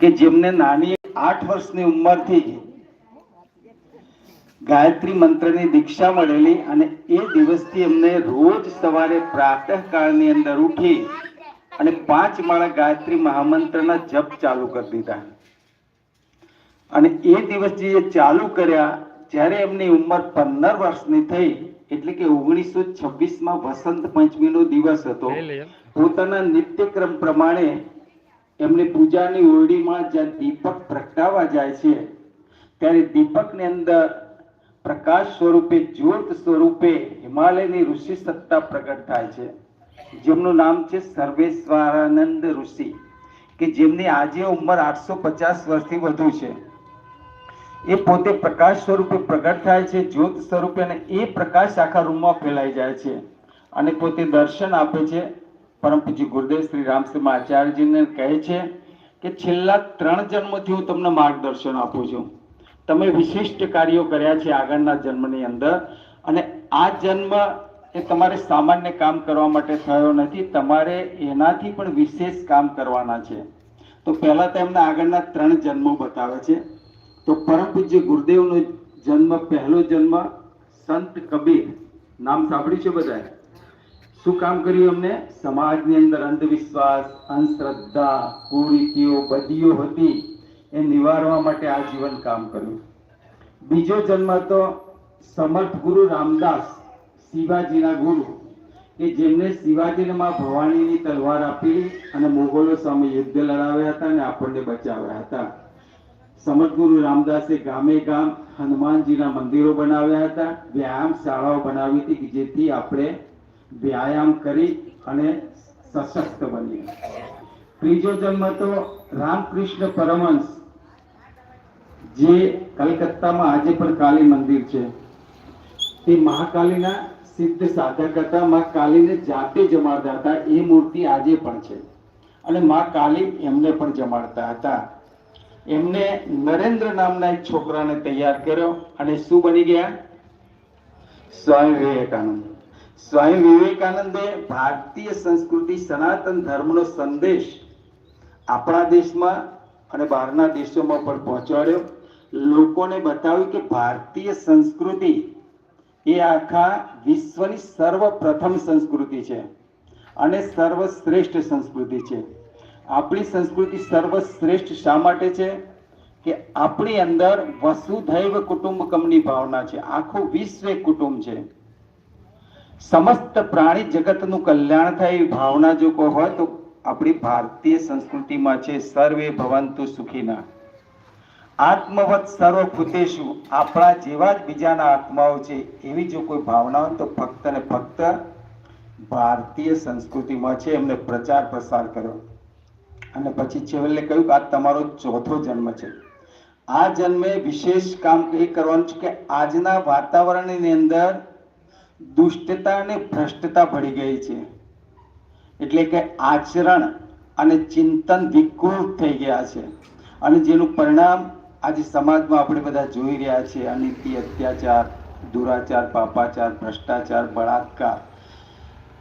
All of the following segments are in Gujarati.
કે જેમને નાની આઠ વર્ષની ઉંમરથી જ ગાયત્રી મંત્રની દીક્ષા મળેલી અને એ દિવસથી એમને રોજ સવારે પ્રાતઃકાળની અંદર ઉઠી અને પાંચ માળા ગાયત્રી મહામંત્રના જપ ચાલુ કરી દીધા. અને એ દિવસથી એ ચાલુ કર્યા જ્યારે એમની ઉંમર પંદર વર્ષની થઈ એટલે કે ઓગણીસો છવ્વીસમાં વસંત પંચમીનો દિવસ હતો પોતાના નિત્યક્રમ પ્રમાણે એમની પૂજાની ઓરડીમાં જ્યાં દીપક પ્રગટાવા જાય છે, ત્યારે દીપકની અંદર પ્રકાશ સ્વરૂપે, જ્યોત સ્વરૂપે હિમાલયની ઋષિ સત્તા પ્રગટ થાય છે. જેમનું નામ છે સર્વેશ્વરાનંદ ઋષિ, કે જેમની આજે ઉંમર આઠસો પચાસ વર્ષથી વધુ છે. એ પોતે પ્રકાશ સ્વરૂપે પ્રગટ થાય છે, જ્યોત સ્વરૂપે અને એ પ્રકાશ આખા રૂમમાં ફેલાઈ જાય છે અને પોતે દર્શન આપે છે. પરમ પૂજ્ય ગુરુદેવ શ્રી રામસિંહ આચાર્યજીને કહે છે કે છેલ્લા ત્રણ જન્મથી હું તમને માર્ગદર્શન આપું છું. તમે વિશિષ્ટ કાર્યો કર્યા છે આગળના જન્મની અંદર અને આ જન્મ એ તમારે સામાન્ય કામ કરવા માટે થયો નથી, તમારે એનાથી પણ વિશેષ કામ કરવાના છે. તો પહેલા તો આગળના ત્રણ જન્મો બતાવે છે. તો પરમ પૂજ્ય ગુરુદેવનો જન્મ, પહેલો જન્મ સંત કબીર. નામ સાંભળ્યું છે બધાએ? શું કામ કર્યું એમને? સમાજની અંદર અંધવિશ્વાસ, અંધશ્રદ્ધા, કુરીતિઓ બદીઓ હતી. એ નિવારવા માટે આ જીવન કામ કર્યું. બીજો જન્મ તો સમર્થ ગુરુ રામદાસ શિવાજીના ગુરુ, કે જેમને શિવાજીને માં ભવાનીની તલવાર આપી અને મોગલો સામે યુદ્ધ લડાવ્યા હતા અને આપણને બચાવ્યા હતા. સમર્થ ગુરુ રામદાસે ગામે ગામ હનુમાનજીના મંદિરો બનાવ્યા હતા. વ્યાયામ શાળાઓ બનાવી હતી કે જેથી આપણે વ્યાયામ કરી અને સશક્ત બનીએ ત્રીજો જન્મ તો રામકૃષ્ણ પરમહંસ, જે કલકત્તામાં આજે પણ કાલી મંદિર છે. તે મહાકાલીના સિદ્ધ સાધક હતા. મા કાલીને જાતે જમાડતા હતા. એ મૂર્તિ આજે પણ છે. અને મા કાલી એમને પણ જમાડતા હતા. એમને નરેન્દ્ર નામના એક છોકરાને તૈયાર કર્યો અને શું બની ગયા? સ્વામી વિવેકાનંદ. સ્વામી વિવેકાનંદે ભારતીય સંસ્કૃતિ સનાતન ધર્મનો સંદેશ આપણા દેશમાં અને બહારના દેશોમાં પણ પહોંચાડ્યો. લોકોને બતાવ્યું કે ભારતીય સંસ્કૃતિ એ આખા વિશ્વની સર્વપ્રથમ સંસ્કૃતિ છે અને સર્વશ્રેષ્ઠ સંસ્કૃતિ છે. આપણી સંસ્કૃતિ સર્વશ્રેષ્ઠ શા માટે છે? કે આપણી અંદર વસુધૈવ કુટુંબકમની ભાવના છે. આખું વિશ્વ કુટુંબ છે. સમસ્ત પ્રાણી જગતનું કલ્યાણ થાય એવી ભાવના જો કોઈ હોય તો આપણી ભારતીય સંસ્કૃતિમાં છે, સર્વે ભવંતુ સુખીના. આત્મવત સર્વ ભૂતેશુ આપણા જેવા જ બીજાના આત્માઓ છે, એવી જો કોઈ ભાવના હોય તો ફક્ત ને ફક્ત ભારતીય સંસ્કૃતિમાં છે, એમને પ્રચાર પ્રસાર કર્યો. અને પછી છેવટે કહ્યું કે આ તમારો ચોથો જન્મ છે. આ જન્મે વિશેષ કામ એ કરવાનું છે કે આજના વાતાવરણની અંદર દુષ્ટતા અને ભ્રષ્ટતા ભળી ગઈ છે. એટલે કે આચરણ અને ચિંતન વિકૃત થઈ ગયા છે. અને જેનું પરિણામ આજે સમાજમાં આપણે બધા જોઈ રહ્યા છીએ. અનીતિ, અત્યાચાર, દુરાચાર, પાપાચાર, ભ્રષ્ટાચાર, બળાત્કાર.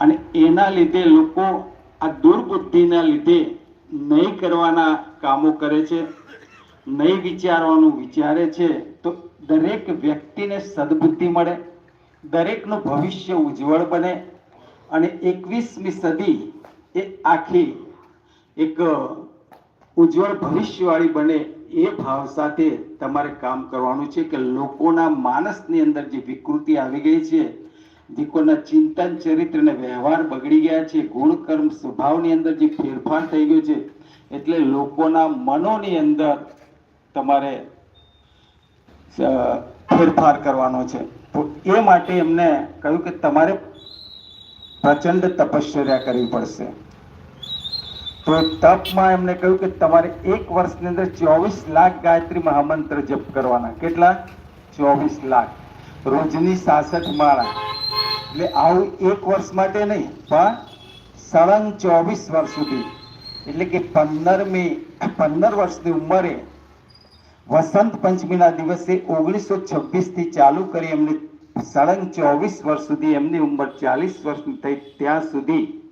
અને એના લીધે લોકો આ દુર્બુદ્ધિના લીધે નહીં કરવાના કામો કરે છે, નહીં વિચારવાનું વિચારે છે. તો દરેક વ્યક્તિને સદબુદ્ધિ મળે. દરેકનું ભવિષ્ય ઉજ્જવળ બને અને એકવીસમી સદી એ આખી એક ઉજ્જવળ ભવિષ્યવાળી બને એ ભાવ સાથે તમારે કામ કરવાનું છે કે લોકોના માનસની અંદર જે વિકૃતિ આવી ગઈ છે, દીકોના ચિંતન ચરિત્ર અને વ્યવહાર બગડી ગયા છે ગુણ કર્મ સ્વભાવની અંદર જે ફેરફાર થઈ ગયો છે, એટલે લોકોના મનોની અંદર તમારે ફેરફાર કરવાનો છે. તો એ માટે એમને કહ્યું કે તમારે પ્રચંડ તપશ્ચર્યા કરવી પડશે. તો તપમાં એમને કહ્યું કે તમારે એક વર્ષની અંદર ચોવીસ લાખ ગાયત્રી મહામંત્ર જપ કરવાના. કેટલા? ચોવીસ લાખ. રોજની સાસઠ માળા. એટલે આવું એક વર્ષ માટે નહીં, પણ સળંગ ચોવીસ વર્ષ સુધી. એટલે કે પંદરમી, પંદર વર્ષની ઉંમરે વસંત પંચમીના દિવસે ઓગણીસો છવ્વીસથી ચાલુ કરી એમને સળંગ ચોવીસ વર્ષ સુધી, એમની ઉંમર ચાલીસ વર્ષની થઈ ત્યાં સુધી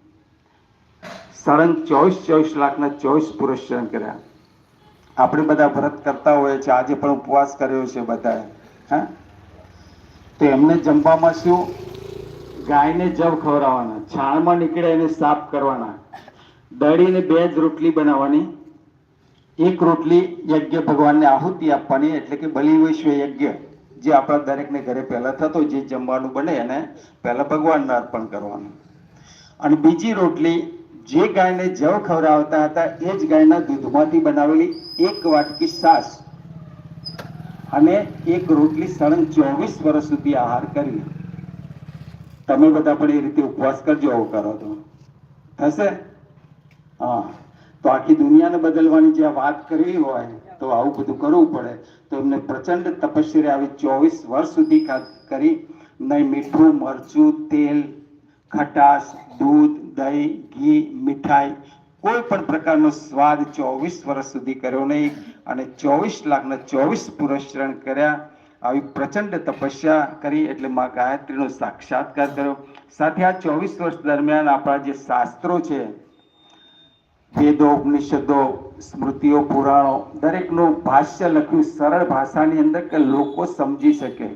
સળંગ ચોવીસ ચોવીસ લાખના ચોવીસ પુરસ્કાર કર્યા. આપણે બધા વ્રત કરતા હોઈએ છીએ. આજે પણ ઉપવાસ કર્યો છે બધાએ. હા? તો એમને જમવામાં શું? ગાયને જવ ખવડાવવાના. છાણમાં નીકળે એને સાફ કરવાના. દળીને બે જ રોટલી બનાવવાની. એક રોટલી યજ્ઞ ભગવાનને આહુતિ આપવાની, એટલે કે બલિ વૈશ્વ યજ્ઞ, જે આપણા દરેકને ઘરે પહેલા થતો જે જમવાનું બને એને પહેલા ભગવાનને અર્પણ કરવાનું. અને બીજી રોટલી, જે ગાયને જવ ખવડાવતા હતા, એ જ ગાયના દૂધમાંથી બનાવેલી એક વાટકી સાસ અને એક રોટલી સળંગ ચોવીસ વર્ષ સુધી આહાર કરી. તમે બધા પણ એ રીતે ઉપવાસ કરજો, આવું કરો તો. થશે? હા. તો આખી દુનિયાને બદલવાની જે વાત કરવી હોય, તો આવું બધું કરવું પડે. તો એમને પ્રચંડ તપશ્ચર્યા આવી ચોવીસ વર્ષ સુધી કરી. નહીં મીઠું, મરચું, તેલ, ખટાશ, દૂધ, દહીં, ઘી, મીઠાઈ, કોઈ પણ પ્રકારનો સ્વાદ ચોવીસ વર્ષ સુધી કર્યો નહીં. અને ચોવીસ લાખના ચોવીસ પુરસ્કરણ કર્યા. આવી પ્રચંડ તપસ્યા કરી એટલે માં ગાયત્રીનો સાક્ષાત્કાર કર્યો. સાથે આ ચોવીસ વર્ષ દરમિયાન આપણા જે શાસ્ત્રો છે વેદો ઉપનિષદો સ્મૃતિઓ, પુરાણો, દરેકનું ભાષ્ય લખ્યું સરળ ભાષાની અંદર કે લોકો સમજી શકે.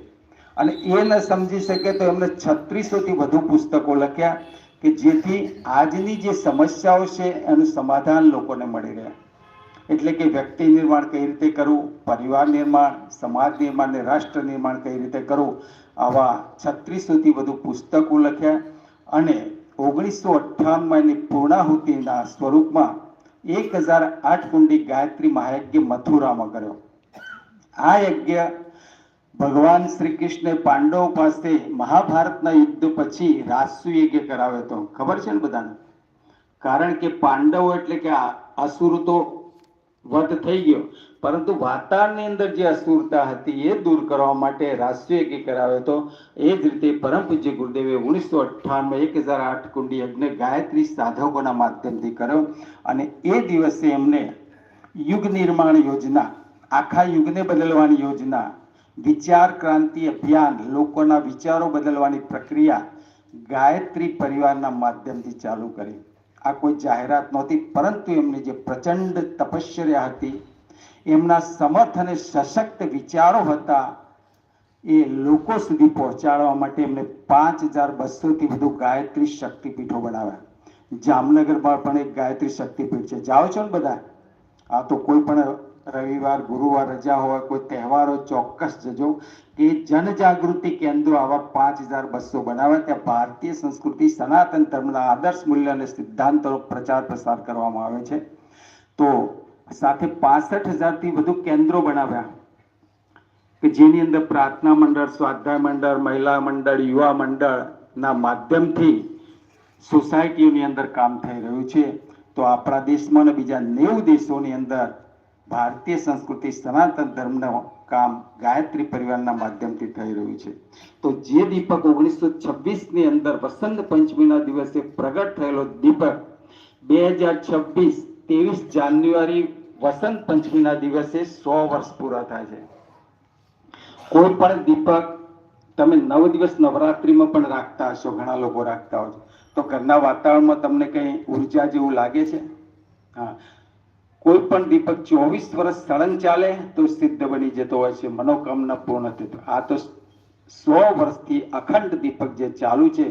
અને એ ન સમજી શકે તો એમને છત્રીસોથી વધુ પુસ્તકો લખ્યા કે જેથી આજની જે સમસ્યાઓ છે એનું સમાધાન લોકોને મળી રહે. એટલે કે વ્યક્તિ નિર્માણ કઈ રીતે કરવું, પરિવાર નિર્માણ, સમાજ નિર્માણ ને રાષ્ટ્ર નિર્માણ કઈ રીતે કરવું, આવા છત્રીસોથી વધુ પુસ્તકો લખ્યા અને ઓગણીસો અઠ્ઠાણુંમાંની પૂર્ણાહુતિના સ્વરૂપમાં એક હજાર આઠ કુંડી ગાયત્રી મહાયજ્ઞ મથુરામાં કર્યો. આ યજ્ઞ ભગવાન શ્રી કૃષ્ણે પાંડવો પાસે મહાભારતના યુદ્ધ પછી રાસુ યજ્ઞ કરાવ્યો હતો. ખબર છે ને બધાને? કારણ કે પાંડવો એટલે કે અસુર તો વધ થઈ ગયો. પરંતુ વાતાવરણની અંદર જે અસુરતા હતી એ દૂર કરવા માટે રાષ્ટ્રીય યજ્ઞ કરાવ્યો હતો. એ જ રીતે પરમ પૂજ્ય ગુરુદેવે ઓગણીસો અઠ્ઠાણું એક હજાર આઠ કુંડી યજ્ઞ ગાયત્રી સાધકોના માધ્યમથી કર્યો અને એ દિવસે એમને યુગ નિર્માણ યોજના, આખા યુગને બદલવાની યોજના, વિચાર ક્રાંતિ અભિયાન, લોકોના વિચારો બદલવાની પ્રક્રિયા ગાયત્રી પરિવારના માધ્યમથી ચાલુ કરી. આ કોઈ જાહેરાત નહોતી, પરંતુ એમની જે પ્રચંડ તપશ્ચર્યા હતી, એમના સમર્થ અને સશક્ત વિચારો હતા, એ લોકો સુધી પહોંચાડવા માટે એમને પાંચ હજાર બસોથી વધુ ગાયત્રી શક્તિપીઠો બનાવ્યા. જામનગરમાં પણ એક ગાયત્રી શક્તિપીઠ છે. જાઓ છો ને બધા? આ તો કોઈ પણ રવિવાર, ગુરુવાર રજા હોય, કોઈ તહેવારો ચોક્કસ જજો. કે જનજાગૃતિ કેન્દ્રો આવા પાંચ હજાર બસો બનાવ્યા ત્યાં ભારતીય સંસ્કૃતિ, સનાતન ધર્મના આદર્શ મૂલ્ય અને સિદ્ધાંતોનો પ્રચાર પ્રસાર કરવામાં આવે છે. તો સાથે પાસઠ હજારથી વધુ કેન્દ્રો બનાવ્યા. કે જેની અંદર પ્રાર્થના મંડળ, સ્વાધ્યાય મંડળ, મહિલા મંડળ, યુવા મંડળના માધ્યમથી સોસાયટીઓની અંદર કામ થઈ રહ્યું છે. તો આપણા દેશમાં અને બીજા નેવું દેશોની અંદર ભારતીય સંસ્કૃતિ સનાતન ધર્મનો કામ ગાયત્રી પરિવારના માધ્યમથી થઈ રહ્યું છે. તો જે દીપક ઓગણીસો છવ્વીસની અંદર વસંત પંચમીના દિવસે પ્રગટ થયેલો દીપક બે હજાર છવ્વીસ ત્રેવીસ જાન્યુઆરી વસંત પંચમીના દિવસે સો વર્ષ પૂરા થાય છે. કોઈ પણ દીપક તમે નવ દિવસ નવરાત્રિમાં પણ રાખતા હશો, ઘણા લોકો રાખતા હોય તો ઘરના વાતાવરણમાં તમને કંઈ ઊર્જા જેવું લાગે છે? હા. કોઈ પણ દીપક ચોવીસ વર્ષ સળંગ ચાલે, તો સિદ્ધ બની જતો હોય છે મનોકામના પૂર્ણ થતો. આ તો સો વર્ષથી અખંડ દીપક જે ચાલુ છે,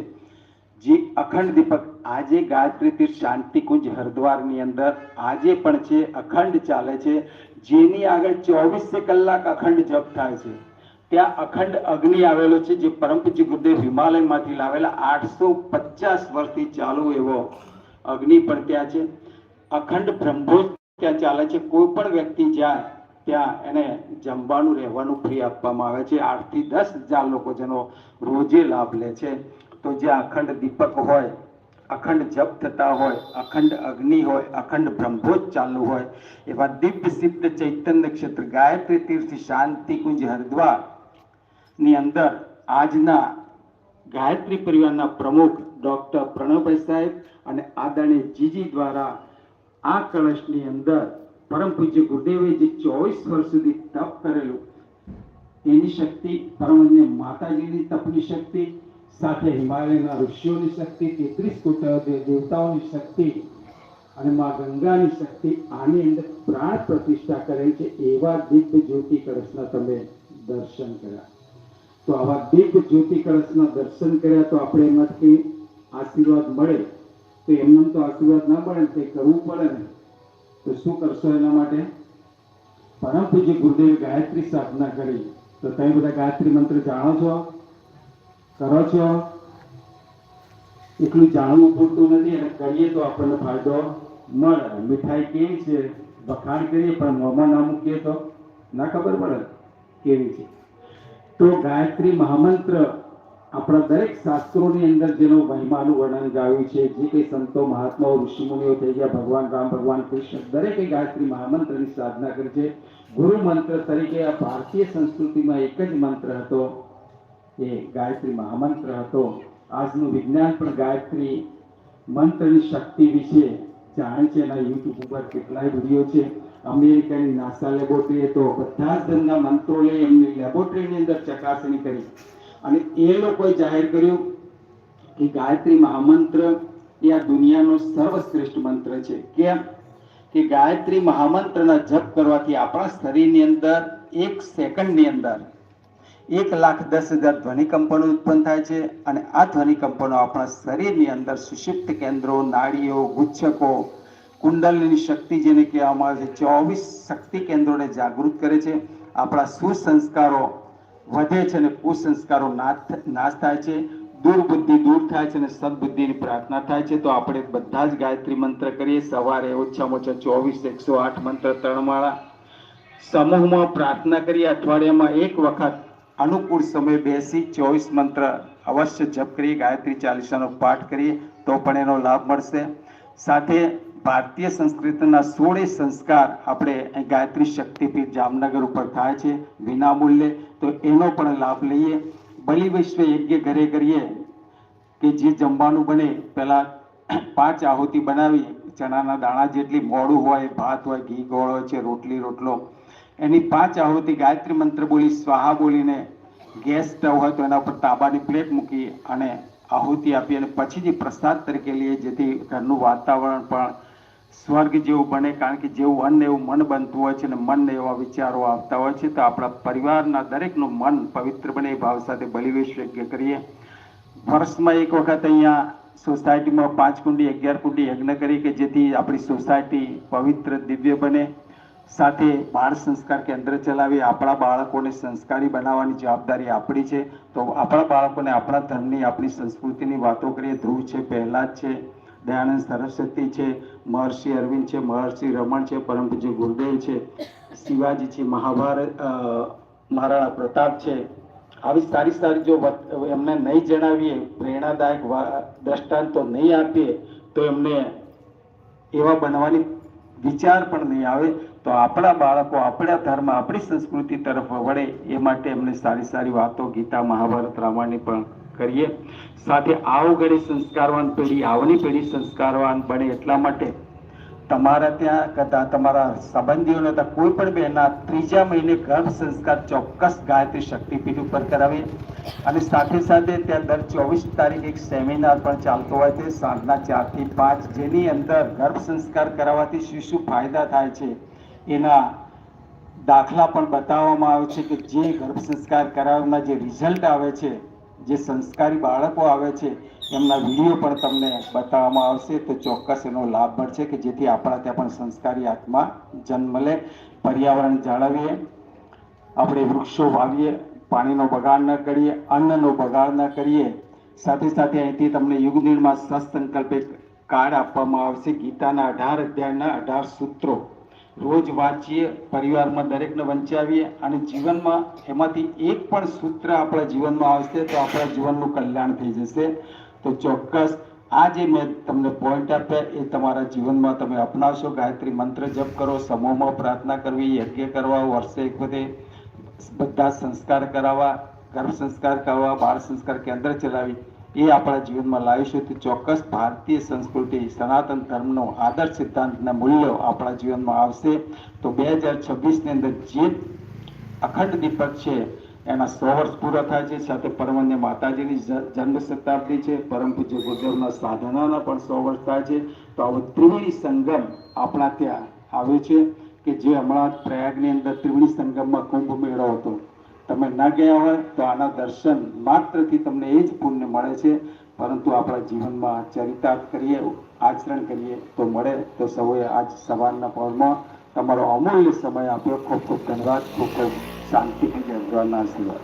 જે અખંડ દીપક આજે ગાયત્રી તીર્થ શાંતિ કુંજ હરિદ્વારની અંદર આજે પણ છે, અખંડ ચાલે છે. જેની આગળ ચોવીસે કલાક અખંડ જપ થાય છે. ત્યાં અખંડ અગ્નિ આવેલો છે, જે પરમ પૂજ્ય ગુરુદેવ હિમાલયમાંથી લાવેલા આઠસો પચાસ વર્ષથી ચાલુ એવો અગ્નિ પણ ત્યાં છે. અખંડ બ્રહ્મભોજ ત્યાં ચાલે છે, કોઈ પણ વ્યક્તિ જાય, ત્યાં એને જમવાનું રહેવાનું ફ્રી આપવામાં આવે છે. આઠથી દસ હજાર લોકો જેનો રોજે લાભ લે છે. તો જ્યાં અખંડ દીપક હોય, અખંડ જપ થતા હોય, અખંડ અગ્નિ હોય, અખંડ બ્રહ્મોજ ચાલુ હોય, એવા દિવ્ય સિદ્ધ ચૈતન્ય ક્ષેત્ર, ગાયત્રી તીર્થ, શાંતિ કુંજ હરિદ્વારની અંદર આજના ગાયત્રી પરિવારના પ્રમુખ ડોક્ટર પ્રણવભાઈ સાહેબ અને આદરણીય જીજી દ્વારા આ કળશની અંદર પરમ પૂજ્ય ગુરુદેવે જે ચોવીસ વર્ષ સુધી તપ કરેલું, એની શક્તિ પરમને માતાજીની તપની શક્તિ, સાથે હિમાલયના ઋષિઓની શક્તિ, તેત્રીસ દેવતાઓની શક્તિ અને મા ગંગાની શક્તિ આની અંદર પ્રાણ પ્રતિષ્ઠા કરે છે, એવા દિવ્ય જ્યોતિ કળશના તમે દર્શન કર્યા. તો આવા દિવ્ય જ્યોતિ કળશના દર્શન કર્યા તો આપણે એમાંથી આશીર્વાદ મળે. તો એમને તો આશીર્વાદ ના પડે ને કરવું પડે ને. તો શું કરશો એના માટે? પરમ પૂજ્ય ગુરુદેવ ગાયત્રી સ્થાપના કરી. તો તમે બધા ગાયત્રી મંત્ર જાણો છો? કરો છો? એટલું જાણવું પૂરતું નથી અને કરીએ તો આપણને ફાયદો મળે. મીઠાઈ કેવી છે? વખાણ કરીએ પણ મોંમાં ના મૂકીએ તો? ના ખબર પડે? કેવી છે? તો ગાયત્રી મહામંત્ર આપણા દરેક શાસ્ત્રોની અંદર જેનો મહિમાનું વર્ણન ગાયું છે, જે કંઈ સંતો, મહાત્માઓ, ઋષિમુનિઓ થઈ ગયા, ભગવાન રામ, ભગવાન કૃષ્ણ, દરેકે ગાયત્રી મહામંત્રની સાધના કરી છે. ગુરુ મંત્ર તરીકે આ ભારતીય સંસ્કૃતિમાં એક જ મંત્ર હતો, એ ગાયત્રી મહામંત્ર હતો. આજનું વિજ્ઞાન પણ ગાયત્રી મંત્રની શક્તિ વિશે જાણે છે. એના યુટ્યુબ ઉપર કેટલાય વીડિયો છે. અમેરિકાની નાસા લેબોરેટરીએ તો બધા જ ધનના મંત્રો લઈ એમની લેબોરેટરીની અંદર ચકાસણી કરી. અને એ લોકોએ જાહેર કર્યું કે ગાયત્રી મહામંત્ર એ આ દુનિયાનો સર્વશ્રેષ્ઠ મંત્ર છે. કેમ? કે ગાયત્રી મહામંત્રના જપ કરવાથી આપણા શરીરની અંદર એક સેકન્ડની અંદર એક લાખ દસ હજાર ધ્વનિકંપનો ઉત્પન્ન થાય છે અને આ ધ્વનિકંપનો આપણા શરીરની અંદર સુષિપ્ત કેન્દ્રો નાડીઓ ગુચ્છકો, કુંડલની શક્તિ જેને કહેવામાં આવે છે, ચોવીસ શક્તિ કેન્દ્રોને જાગૃત કરે છે. આપણા સુસંસ્કારો વધે છે અને કુસંસ્કારો નાશ થાય છે, દુર્બુદ્ધિ દૂર થાય છે અને સદબુદ્ધિની પ્રાર્થના થાય છે, તો આપણે બધા જ ગાયત્રી મંત્ર કરીએ. સવારે ઓછામાં ઓછા ચોવીસ, એકસો આઠ મંત્ર ત્રણ માળા સમૂહમાં પ્રાર્થના કરીએ. અઠવાડિયામાં એક વખત અનુકૂળ સમય બેસી ચોવીસ મંત્ર અવશ્ય જપ કરીએ. ગાયત્રી ચાલીસાનો પાઠ કરીએ, તો પણ એનો લાભ મળશે. સાથે ભારતીય સંસ્કૃતિના સોળે સંસ્કાર આપણે ગાયત્રી શક્તિપીઠ જામનગર ઉપર થાય છે, વિનામૂલ્યે. તો એનો પણ લાભ લઈએ. બલિ વિશ્વ યજ્ઞ ઘરે કરીએ કે જે જમવાનું બને, પહેલા પાંચ આહુતિ બનાવી ચણાના દાણા જેટલી મોડું હોય, ભાત હોય, ઘી ગોળ હોય છે, રોટલી, રોટલો. એની પાંચ આહુતિ ગાયત્રી મંત્ર બોલી, સ્વાહા બોલીને ગેસ સ્ટવ હોય તો એના ઉપર તાંબાની પ્લેટ મૂકી અને આહુતિ આપી અને પછીથી પ્રસાદ તરીકે લઈએ, જેથી ઘરનું વાતાવરણ પણ સ્વર્ગ જેવું બને, કારણ કે જેવું અન્ન એવું મન બનતું હોય છે અને મનને એવા વિચારો આવતા હોય છે, તો આપણા પરિવારના દરેકનું મન પવિત્ર બને એ ભાવ સાથે બલિવેશ યજ્ઞ કરીએ. વર્ષમાં એક વખત અહીંયા સોસાયટીમાં પાંચ કુંડી, અગિયાર કુંડી યજ્ઞ કરી કે જેથી આપણી સોસાયટી પવિત્ર, દિવ્ય બને. સાથે બાળ સંસ્કાર કેન્દ્ર ચલાવી આપણા બાળકોને સંસ્કારી બનાવવાની જવાબદારી આપણી છે. તો આપણા બાળકોને આપણા ધર્મની આપણી સંસ્કૃતિની વાતો કરીએ. ધ્રુવ છે પહેલાદ છે. દયાનંદ સરસ્વતી છે, મહર્ષિ અરવિંદ છે, મહર્ષિ રમણ છે, પરમ પૂજ્ય ગુરુદેવ છે, શિવાજી છે, મહાભારત મહારાણા પ્રતાપ છે. આવી સારી સારી જો એમને નહીં જણાવીએ, પ્રેરણાદાયક દ્રષ્ટાંતો નહીં આપીએ, તો એમને એવા બનવાની વિચાર પણ નહીં આવે, તો આપણા બાળકો આપણા ધર્મ, આપણી સંસ્કૃતિ તરફ વળે એ માટે એમને સારી સારી વાતો, ગીતા, મહાભારત રામાયણની પણ કરીએ. સાથે આવો ઘડી સંસ્કારવાન પેઢી, આવની પેઢી સંસ્કારવાન બને એટલા માટે તમારા ત્યાં કદાચ તમારા સંબંધીઓને તો કોઈ પણ બહેના ત્રીજા મહિને ગર્ભ સંસ્કાર ચોક્કસ ગાયત્રી શક્તિપીઠ ઉપર કરાવે અને સાથે સાથે ત્યાં દર ચોવીસ તારીખ એક સેમિનાર પણ ચાલતો હોય છે, સાંજના ચારથી પાંચ, જેની અંદર ગર્ભ સંસ્કાર કરાવવાથી શું શું ફાયદા થાય છે એના દાખલા પણ બતાવવામાં આવે છે કે જે ગર્ભ સંસ્કાર કરાવવાના જે રિઝલ્ટ આવે છે જે સંસ્કારી બાળકો આવે છે, એમના વીડિયો પણ તમને બતાવવામાં આવશે. તો ચોક્કસ એનો લાભ મળશે કે જેથી આપણા ત્યાં પણ સંસ્કારી આત્મા જન્મ લે. પર્યાવરણ જાળવીએ. આપણે વૃક્ષો વાવીએ, પાણીનો બગાડ ન કરીએ, અન્નનો બગાડ ન કરીએ. સાથે સાથે અહીંથી તમને યુગ નિર્માણ સત્સંકલ્પ કાર્ડ આપવામાં આવશે. ગીતાના અઢાર અધ્યાયના અઢાર સૂત્રો. રોજ વાંચીએ, પરિવારમાં દરેકને વંચાવીએ અને જીવનમાં એમાંથી એક પણ સૂત્ર આપણા જીવનમાં આવશે તો આપણા જીવનનું કલ્યાણ થઈ જશે. તો ચોક્કસ આ જે મેં તમને પોઈન્ટ આપ્યા, એ તમારા જીવનમાં તમે અપનાવશો. ગાયત્રી મંત્ર જપ કરો, સમૂહમાં પ્રાર્થના કરવી, યજ્ઞ કરવા, વર્ષે એક વખતે બધા સંસ્કાર કરાવવા, ગર્ભ સંસ્કાર કરવા બાળ સંસ્કાર કેન્દ્ર ચલાવી. એ આપણા જીવનમાં લાવીશું તો ચોક્કસ ભારતીય સંસ્કૃતિ, સનાતન ધર્મનો આદર્શ સિદ્ધાંતના મૂલ્યો આપણા જીવનમાં આવશે. તો બે હજાર છવ્વીસની અંદર જે અખંડ દીપક છે, એના સો વર્ષ પૂરા થાય છે. સાથે પરમન્ય માતાજીની જન્મ શતાબ્દી છે. પરમ પૂજ્ય ગુરુદેવના સાધનાના પણ સો વર્ષ થાય છે. તો આવો ત્રિવેણી સંગમ આપણા ત્યાં આવ્યો છે કે જે હમણાં પ્રયાગની અંદર ત્રિવેણી સંગમમાં કુંભ મેળો હતો. તમે ના ગયા હોય તો આના દર્શન માત્રથી તમને એ જ પુણ્ય મળે છે. પરંતુ આપણા જીવનમાં ચરિતાર્થ કરીએ, આચરણ કરીએ તો મળે. તો સૌએ આજ સવારના પહોરમાં તમારો અમૂલ્ય સમય આપ્યો. ખૂબ ખૂબ ધન્યવાદ. ખૂબ ખૂબ શાંતિથી આશીર્વાદ.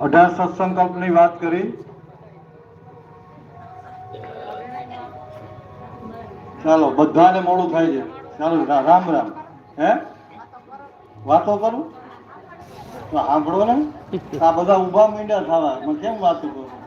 અઢાર સત્સંકલ્પની વાત કરી. ચાલો, બધાને મોડું થાય છે. ચાલો રામ રામ. હે? વાતો કરું? સાંભળો ને. આ બધા ઊભા મીંડ્યા થવા. કેમ વાતો કરું?